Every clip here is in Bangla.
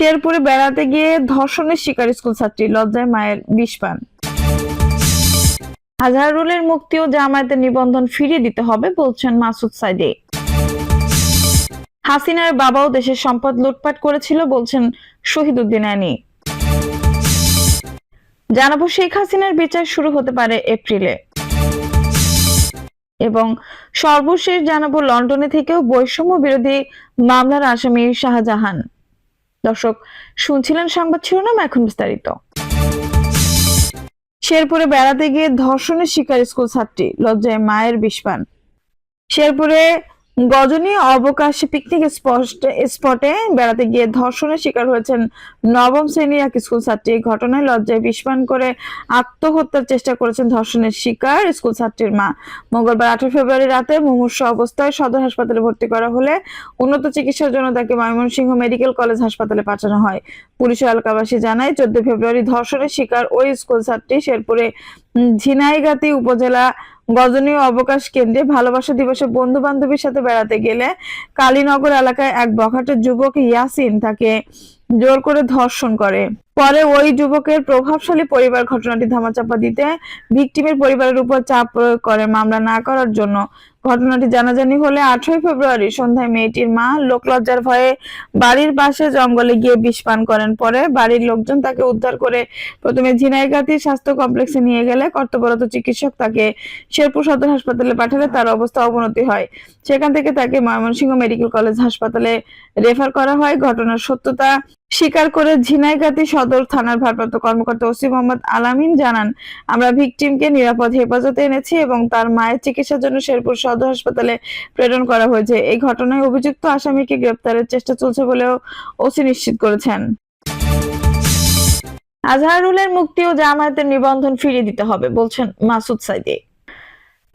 শেরপুরে বেড়াতে গিয়ে ধর্ষণের শিকার স্কুল ছাত্রী লজ্জায় মায়ের বিষ পান। আজহারুলের মুক্তি ও জামায়াতের নিবন্ধন ফিরিয়ে দিতে হবে বলছেন মাসুদ সাইদে। হাসিনার বাবাও দেশের সম্পদ লুটপাট করেছিল বলছেন শহীদুদ্দিন আনি জানাব শেখ হাসিনার বিচার শুরু হতে পারে এপ্রিলে। এবং সর্বশেষ জানাব লন্ডনে থেকেও বৈষম্য বিরোধী মামলার আসামি শাহজাহান। দর্শক, শুনছিলেন সংবাদ শিরোনাম এখন বিস্তারিত। শেরপুরে বেড়াতে গিয়ে ধর্ষণের শিকার স্কুল ছাত্রী, লজ্জায় মায়ের বিষপান শেরপুরে গজনী অবকাশে পিকনিক স্পটে বেড়াতে গিয়ে ধর্ষণের শিকার হয়েছেন নবম শ্রেণির এক স্কুল ছাত্রী। ঘটনায় লজ্জায় বিষপান করে আত্মহত্যার চেষ্টা করেছেন ধর্ষণের শিকার স্কুল ছাত্রীর মা। মঙ্গলবার আঠারো ফেব্রুয়ারি রাতে মুমূর্ষ অবস্থায় সদর হাসপাতালে ভর্তি করা হলে উন্নত চিকিৎসার জন্য তাকে ময়মনসিংহ মেডিকেল কলেজ হাসপাতালে পাঠানো হয়। পুলিশ এলাকাবাসী জানায় চোদ্দ ফেব্রুয়ারি ধর্ষণের শিকার ওই স্কুল ছাত্রী শেরপুরে ঝিনাইগাতি উপজেলা গজনী অবকাশ কেন্দ্রে ভালোবাসা দিবসে বন্ধু বান্ধবীর সাথে বেড়াতে গেলে কালীনগর এলাকায় এক বখাটের যুবক ইয়াসিন তাকে জোর করে ধর্ষণ করে। পরে ওই যুবকের প্রভাবশালী পরিবার ঘটনাটি ধামাচাপা দিতে ভিকটিমের পরিবারের উপর চাপ প্রয়োগ করে মামলা না করার জন্য। ঘটনাটি জানাজানি হলে আঠারোই ফেব্রুয়ারি সন্ধ্যায় মেয়েটির মা লোকলজ্জার ভয়ে বাড়ির পাশে জঙ্গলে গিয়ে বিষ পান করেন। পরে বাড়ির লোকজন তাকে উদ্ধার করে প্রথমে ঝিনাইগাতি স্বাস্থ্য কমপ্লেক্সে নিয়ে গেলে কর্তব্যরত চিকিৎসক তাকে শেরপুর সদর হাসপাতালে পাঠালে তার অবস্থা অবনতি হয়। সেখান থেকে তাকে ময়মনসিংহ মেডিকেল কলেজ হাসপাতালে রেফার করা হয়। ঘটনার সত্যতা স্বীকার করে ঝিনাইগাতি সদর থানার ভারপ্রাপ্ত কর্মকর্তা ওসি মোহাম্মদ আলামিন জানান, আমরা ভিকটিমকে নিরাপদ হেফাজতে এনেছি এবং তার মায়ের চিকিৎসার জন্য শেরপুর সদর হাসপাতালে প্রেরণ করা হয়েছে। এই ঘটনায় অভিযুক্ত আসামিকে গ্রেপ্তারের চেষ্টা চলছে বলেও ওসি নিশ্চিত করেছেন। আজহারুলের মুক্তি ও জামায়াতের নিবন্ধন ফিরিয়ে দিতে হবে বলছেন মাসুদ সাইদি।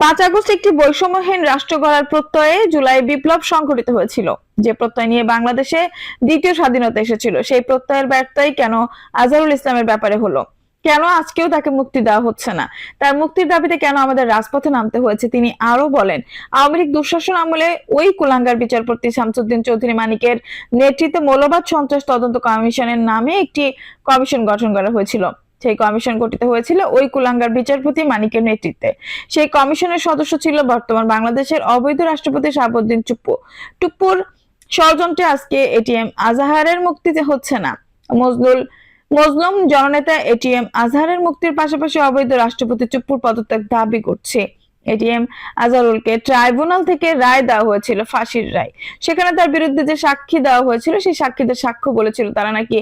পাঁচ আগস্ট একটি বৈষম্যহীন রাষ্ট্র গড়ার প্রত্যয়ে জুলাই বিপ্লব সংঘটিত হয়েছিল। যে প্রত্যয় নিয়ে বাংলাদেশে দ্বিতীয় স্বাধীনতা এসেছিল, সেই প্রত্যয়ের ব্যর্থই কেন আজহারুল ইসলামের ব্যাপারে হলো? কেন আজকেও তাকে মুক্তি দেওয়া হচ্ছে না? তার মুক্তির দাবিতে কেন আমাদের রাজপথে নামতে হয়েছে? তিনি আরও বলেন, আওয়ামী লীগ দুঃশাসন আমলে ওই কুলাঙ্গার বিচারপতি শামসুদ্দিন চৌধুরী মানিকের নেতৃত্বে মৌলবাদ সন্ত্রাস তদন্ত কমিশনের নামে একটি কমিশন গঠন করা হয়েছিল। সেই কমিশন গঠিত হয়েছিল, ওই কুলাঙ্গার বিচারপতি মানিকের নেতৃত্বে। সেই কমিশনের সদস্য ছিল বর্তমান বাংলাদেশের অবৈধ রাষ্ট্রপতি শাহাবুদ্দিন চুপ্পু টুপ্পুর ষড়যন্ত্রে আজকে এটিএম আজাহারের মুক্তিতে হচ্ছে না। মজলুল, মজলুম জননেতা এটিএম আজহারের মুক্তির পাশাপাশি অবৈধ রাষ্ট্রপতি চুপ্পুর পদত্যাগ দাবি করছে। এটিএম আজহারুলকে ট্রাইব্যুনাল থেকে রায় দেওয়া হয়েছিল, ফাঁসির রায়। সেখানে তার বিরুদ্ধে যে সাক্ষী দেওয়া হয়েছিল, সেই সাক্ষীদের সাক্ষ্য বলেছিল তারা নাকি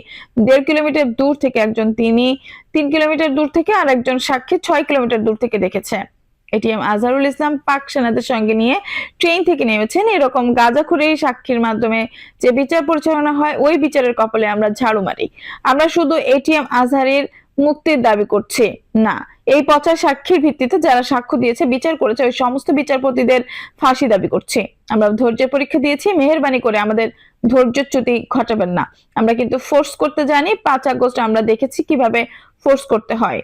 দেড় কিলোমিটার দূর থেকে একজন তিনি, তিন কিলোমিটার দূর থেকে আর একজন সাক্ষী ছয় কিলোমিটার দূর থেকে দেখেছে। এটিএম আজহারুল ইসলাম পাক সেনাদের সঙ্গে নিয়ে ট্রেন থেকে নেমেছেন। এরকম গাঁজাখুরি সাক্ষীর মাধ্যমে যে বিচার পরিচালনা হয়, ওই বিচারের কপালে আমরা ঝাড়ু মারি। আমরা শুধু এটিএম আজহারের মুক্তির দাবি করছি। না, এই পচা সাক্ষীর ভিত্তিতে যারা সাক্ষ্য দিয়েছে, বিচার করেছে, ওই সমস্ত বিচারপতিদের ফাঁসি দাবি করছে। আমরা ধৈর্যের পরীক্ষা দিয়েছি, মেহেরবানি করে আমাদের ধৈর্যচ্যুতি ঘটাবেন না। আমরা কিন্তু ফোর্স করতে জানি, পাঁচ আগস্ট আমরা দেখেছি কীভাবে ফোর্স করতে হয়।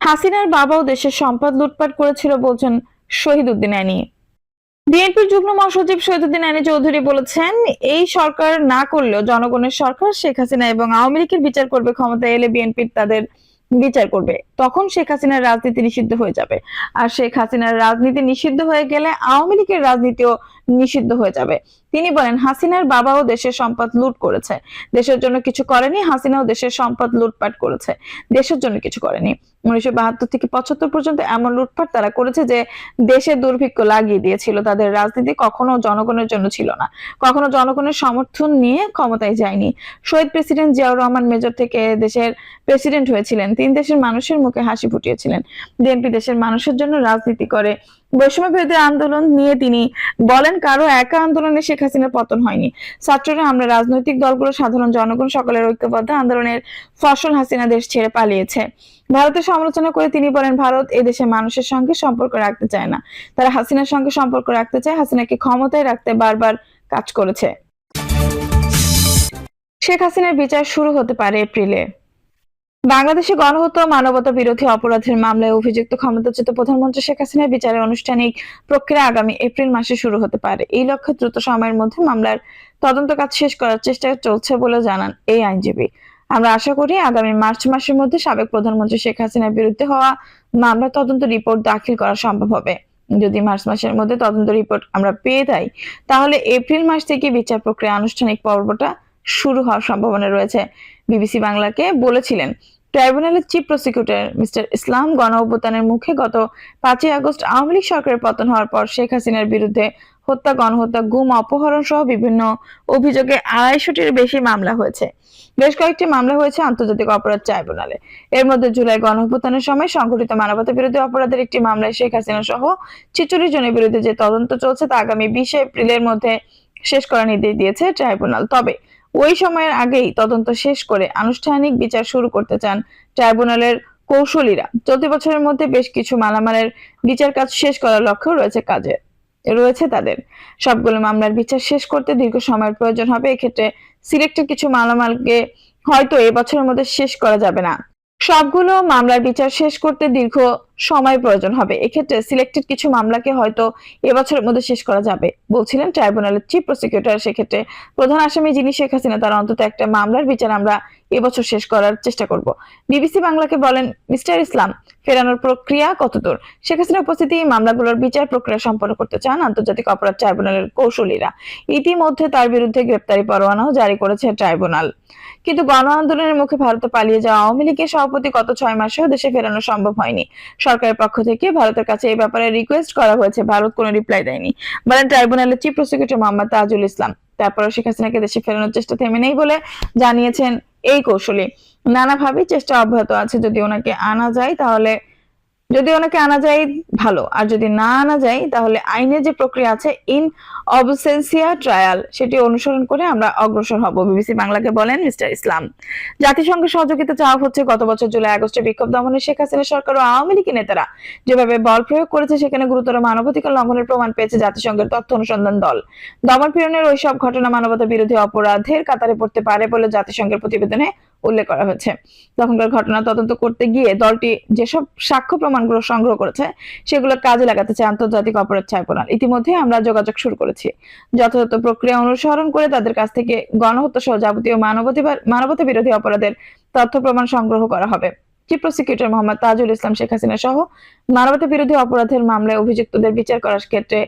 হাসিনার বাবাও দেশের সম্পদ লুটপাট করেছিল বলছেন শহীদ উদ্দিন আনি বিএনপির যুগ্ম মহাসচিব শহীদুদ্দিন আনী চৌধুরী বলেছেন, এই সরকার না করলেও জনগণের সরকার শেখ হাসিনা এবং আওয়ামী লীগের বিচার করবে ক্ষমতা এলে বিএনপির তাদের বিচার করবে। তখন শেখ হাসিনার রাজনীতি নিষিদ্ধ হয়ে যাবে। আর শেখ হাসিনার রাজনীতি নিষিদ্ধ হয়ে গেলে আওয়ামী লীগের রাজনীতিও নিষিদ্ধ হয়ে যাবে। তিনি বলেন, হাসিনার বাবাও দেশের সম্পদ লুট করেছে। দেশের জন্য কিছু করেনি, হাসিনাও দেশের সম্পদ লুটপাট করেছে। দেশের জন্য কিছু করেনি। উনিশশো বাহাত্তর থেকে পঁচাত্তর পর্যন্ত এমন লুটপাট তারা করেছে যে দেশে দুর্ভিক্ষ লাগিয়ে দিয়েছিল। তাদের রাজনীতি কখনো জনগণের জন্য ছিল না। কখনো জনগণের সমর্থন নিয়ে ক্ষমতায় যায়নি। শহীদ প্রেসিডেন্ট জিয়াউর রহমান মেজর থেকে দেশের প্রেসিডেন্ট হয়েছিলেন। তিন দেশের মানুষের মুখে হাসি ফুটিয়েছিলেন। বিএনপি দেশের মানুষের জন্য রাজনীতি করে বৈষম্য বিরোধী আন্দোলন নিয়ে তিনি বলেন, কারও একা আন্দোলনে শেখ হাসিনার পতন হয়নি। ছাত্ররা, আমরা রাজনৈতিক দলগুলো, সাধারণ জনগণ, সকলের ঐক্যবদ্ধ আন্দোলনের ফসল হাসিনা দেশ ছেড়ে পালিয়েছে। ভারতের সমালোচনা করে তিনি বলেন, ভারত এদেশের মানুষের সঙ্গে সম্পর্ক রাখতে চায় না। তারা হাসিনার সঙ্গে সম্পর্ক রাখতে চায়, হাসিনাকে ক্ষমতায় রাখতে বারবার কাজ করেছে। শেখ হাসিনার বিচার শুরু হতে পারে এপ্রিলে। বাংলাদেশে গণহত্যা মানবতা বিরোধী অপরাধের মামলায় অভিযুক্ত ক্ষমতাচ্যুত প্রধানমন্ত্রী শেখ হাসিনার বিচারের আনুষ্ঠানিক প্রক্রিয়া আগামী এপ্রিল মাসে শুরু হতে পারে। এই লক্ষ্যে দ্রুত সময়ের মধ্যে মামলার তদন্ত কাজ শেষ করার চেষ্টা চলছে বলে জানান এই আইনজীবী। আমরা আশা করি আগামী মার্চ মাসের মধ্যে সাবেক প্রধানমন্ত্রী শেখ হাসিনার বিরুদ্ধে হওয়া মামলা তদন্ত রিপোর্ট দাখিল করা সম্ভব হবে। যদি মার্চ মাসের মধ্যে তদন্ত রিপোর্ট আমরা পেয়ে যাই, তাহলে এপ্রিল মাস থেকে বিচার প্রক্রিয়া আনুষ্ঠানিক পর্বটা শুরু হওয়ার সম্ভাবনা রয়েছে। বিবিসি বাংলাকে বলেছিলেন, ট্রাইব্যুনালের চিফ প্রসিকিউটর মিস্টার ইসলাম গণ অভ্যুত্থানের মুখে গত পাঁচই আগস্ট আওয়ামী লীগ সরকারের পতন হওয়ার পর শেখ হাসিনার বিরুদ্ধে হত্যা, গণহত্যা, গুম, অপহরণ সহ বিভিন্ন অভিযোগে আড়াইশোটির বেশি মামলা হয়েছে। বেশ কয়েকটি মামলা হয়েছে আন্তর্জাতিক অপরাধ ট্রাইব্যুনালে। এর মধ্যে জুলাই গণ অভ্যুত্থানের সময় সংঘটিত মানবতা বিরোধী অপরাধের একটি মামলায় শেখ হাসিনা সহ ছিচল্লিশ জনের বিরুদ্ধে যে তদন্ত চলছে তা আগামী বিশে এপ্রিলের মধ্যে শেষ করার নির্দেশ দিয়েছে ট্রাইব্যুনাল। তবে ওই সময়ের আগেই তদন্ত শেষ করে আনুষ্ঠানিক বিচার শুরু করতে চান ট্রাইব্যুনালের কৌশলীরা। চলতি বছরের মধ্যে বেশ কিছু মালামালের বিচার কাজ শেষ করার লক্ষ্য রয়েছে কাজে, রয়েছে তাদের। সবগুলো মামলার বিচার শেষ করতে দীর্ঘ সময়ের প্রয়োজন হবে, এক্ষেত্রে সিলেক্টেড কিছু মালামালকে হয়তো এ বছরের মধ্যে শেষ করা যাবে না। সবগুলো মামলার বিচার শেষ করতে দীর্ঘ সময় প্রয়োজন হবে। এক্ষেত্রে সিলেক্টেড কিছু মামলাকে হয়তো এবছরের মধ্যে শেষ করা যাবে। বলছিলেন ট্রাইব্যুনালের চিফ প্রসিকিউটর সেক্ষেত্রে প্রধান আসামি যিনি শেখ হাসিনা, তার অন্তত একটা মামলার বিচার আমরা এবছর শেষ করার চেষ্টা করব। বিবিসি বাংলাকে বলেন, মিস্টার ইসলাম, ফেরানোর প্রক্রিয়া কতদূর? শেখ হাসিনার উপস্থিতি, মামলাগুলোর বিচার প্রক্রিয়া সম্পন্ন করতে চান আন্তর্জাতিক অপরাধ ট্রাইব্যুনালের কৌশলীরা ইতিমধ্যে তার বিরুদ্ধে গ্রেপ্তারি পরোয়ানাও জারি করেছে ট্রাইব্যুনাল। কিন্তু গণ আন্দোলনের মুখে ভারতে পালিয়ে যাওয়া আওয়ামী লীগের সভাপতি গত ছয় মাসেও দেশে ফেরানো সম্ভব হয়নি। সরকারের পক্ষ থেকে ভারতের কাছে এই ব্যাপারে রিকোয়েস্ট করা হয়েছে। ভারত কোনো রিপ্লাই দেয়নি। বলেন ট্রাইব্যুনালের চিফ প্রসিকিউটর মোহাম্মদ তাজুল ইসলাম। তারপরে শেখ হাসিনাকে দেশে ফেরানোর চেষ্টা থেমে নেই বলে জানিয়েছেন এই কৌশলী। নানাভাবে চেষ্টা অব্যাহত আছে। যদি ওনাকে আনা যায়, তাহলে যদি ওনাকে আনা যায়, ভালো। আর যদি না আনা যায়, তাহলে আইনের যে প্রক্রিয়া আছে ইন অবসেন্সিয়া ট্রায়াল সেটি অনুসরণ করে আমরা অগ্রসর হব। বিবিসি বাংলাকে বলেন মিস্টার ইসলাম। জাতিসংঘের সহযোগিতা চাওয়া হচ্ছে। গত বছর জুলাই, আগস্টে বিক্ষোভ দমনে শেখ হাসিনা সরকার ও আওয়ামী লীগের নেতারা যেভাবে বল প্রয়োগ করেছে, সেখানে গুরুতর মানবাধিকার লঙ্ঘনের প্রমাণ পেয়েছে জাতিসংঘের তথ্য অনুসন্ধান দল। দমন পীড়নের ওইসব ঘটনা মানবতা বিরোধী অপরাধের কাতারে পড়তে পারে বলে জাতিসংঘের প্রতিবেদনে উল্লেখ করা হয়েছে। তখনকার ঘটনা তদন্ত করতে গিয়ে দলটি যেসব সাক্ষ্য প্রমাণগুলো সংগ্রহ করেছে, সেগুলো কাজে লাগাতে চায় আন্তর্জাতিক অপরাধ ট্রাইব্যুনাল। ইতিমধ্যে আমরা যোগাযোগ শুরু করেছি। যথাযথ প্রক্রিয়া অনুসরণ করে তাদের কাছ থেকে গণহত্যা সহ যাবতীয় মানবাধিকার মানবতা বিরোধী অপরাধের তথ্য প্রমাণ সংগ্রহ করা হবে। চিফ প্রসিকিউটর মোহাম্মদ তাজুল ইসলাম, শেখ হাসিনা সহ মানবতা বিরোধী অপরাধের মামলায় অভিযুক্তদের বিচার করার ক্ষেত্রে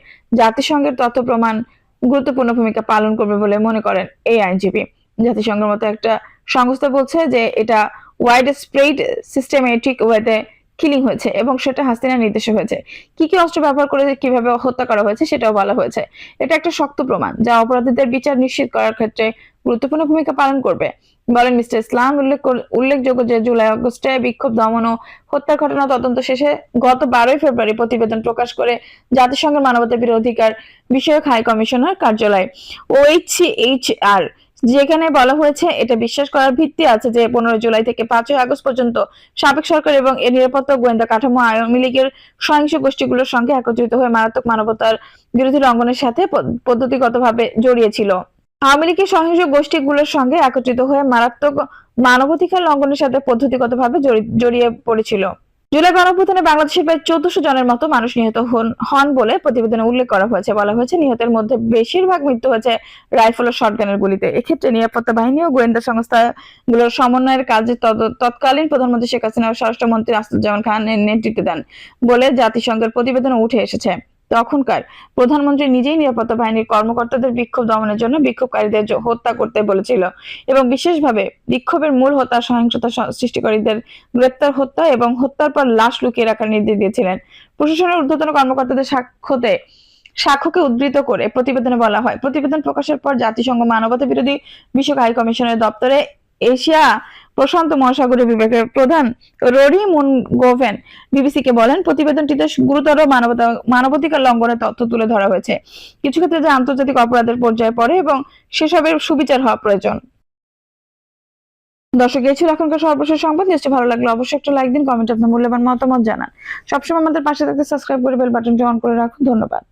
জাতিসংঘের তথ্য প্রমাণ গুরুত্বপূর্ণ ভূমিকা পালন করবে বলে মনে করেন এই আইনজীবী। জাতিসংঘের মতো একটা সংস্থা বলছে যে এটা ওয়াইড স্প্রেড সিস্টেমেটিক ওয়েতে কিলিং হয়েছে এবং সেটা হাসিনার নির্দেশে হয়েছে। কি কি অস্ত্র ব্যবহার করে কীভাবে হত্যা করা হয়েছে সেটাও বলা হয়েছে। এটা একটা শক্ত প্রমাণ যা অপরাধীদের বিচার নিশ্চিত করার ক্ষেত্রে গুরুত্বপূর্ণ ভূমিকা পালন করবে। বলেন মিস্টার ইসলাম, উল্লেখ উল্লেখযোগ্য যে জুলাই আগস্টে বিক্ষোভ, দমন ও হত্যার ঘটনা তদন্ত শেষে গত বারোই ফেব্রুয়ারি প্রতিবেদন প্রকাশ করে জাতিসংঘের মানবতা বিরোধী অধিকার বিষয়ক হাই কমিশনার কার্যালয় ওএইচসিএইচআর যেখানে বলা হয়েছে, এটা বিশ্বাস করার ভিত্তি আছে যে পনেরো জুলাই থেকে পাঁচই আগস্ট পর্যন্ত সাবেক সরকার এবং এর নিরাপত্তা গোয়েন্দা কাঠামো আওয়ামী লীগের সহিংস গোষ্ঠীগুলোর সঙ্গে একত্রিত হয়ে মারাত্মক মানবতার বিরোধী লঙ্ঘনের সাথে পদ- পদ্ধতিগতভাবে জড়িয়েছিল। আওয়ামী লীগের সহিংস গোষ্ঠীগুলোর সঙ্গে একত্রিত হয়ে মারাত্মক মানবাধিকার লঙ্ঘনের সাথে পদ্ধতিগতভাবে জড়ি- জড়িয়ে পড়েছিল। জুলাই গণঅভ্যুত্থানে বাংলাদেশের প্রায় চোদ্দশো জনের মতো মানুষ নিহত হন বলে প্রতিবেদনে উল্লেখ করা হয়েছে। বলা হয়েছে, নিহতের মধ্যে বেশিরভাগ মৃত্যু হয়েছে রাইফেল ও শটগানের গুলিতে। এক্ষেত্রে নিরাপত্তা বাহিনী ও গোয়েন্দা সংস্থাগুলোর সমন্বয়ের কাজে তৎকালীন প্রধানমন্ত্রী শেখ হাসিনা ও স্বরাষ্ট্রমন্ত্রী আসাদুজ্জামান খান নেতৃত্ব দেন বলে জাতিসংঘের প্রতিবেদনে উঠে এসেছে। তখনকার প্রধানমন্ত্রী নিজেই নিরাপত্তা বাহিনীর কর্মকর্তাদের বিক্ষোভ দমনের জন্য বিক্ষোভকারীদের হত্যা করতে বলেছিল এবং বিশেষভাবে বিক্ষোভের মূল হত্যা সহিংসতা সৃষ্টিকারীদের গ্রেপ্তার হত্যা এবং হত্যার পর লাশ লুকিয়ে রাখার নির্দেশ দিয়েছিলেন। প্রশাসনের ঊর্ধ্বতন কর্মকর্তাদের সাক্ষ্যতে, সাক্ষ্যকে উদ্ধৃত করে প্রতিবেদনে বলা হয়, প্রতিবেদন প্রকাশের পর জাতিসংঘ মানবতা বিরোধী বিষয়ক হাই কমিশনের দপ্তরে এশিয়া প্রশান্ত মহাসাগরীয় বিভাগের প্রধান রোরি মুন গোভেন বিবিসিকে বলেন, প্রতিবেদনটিতে গুরুতর মানবতা, মানবাধিকার লঙ্ঘনের তথ্য তুলে ধরা হয়েছে। কিছু ক্ষেত্রে যা আন্তর্জাতিক অপরাধের পর্যায়ে পড়ে এবং সেসবের সুবিচার হওয়া প্রয়োজন। দর্শক, এই ছিল এখনকার সর্বশেষ সংবাদ। নিশ্চয়ই ভালো লাগল অবশ্যই একটা লাইক দিন কমেন্ট আপনার মূল্যবান মতামত জানান। সবসময় আমাদের পাশে থাকতে সাবস্ক্রাইব করে বেল বাটনটি অন করে রাখুন। ধন্যবাদ।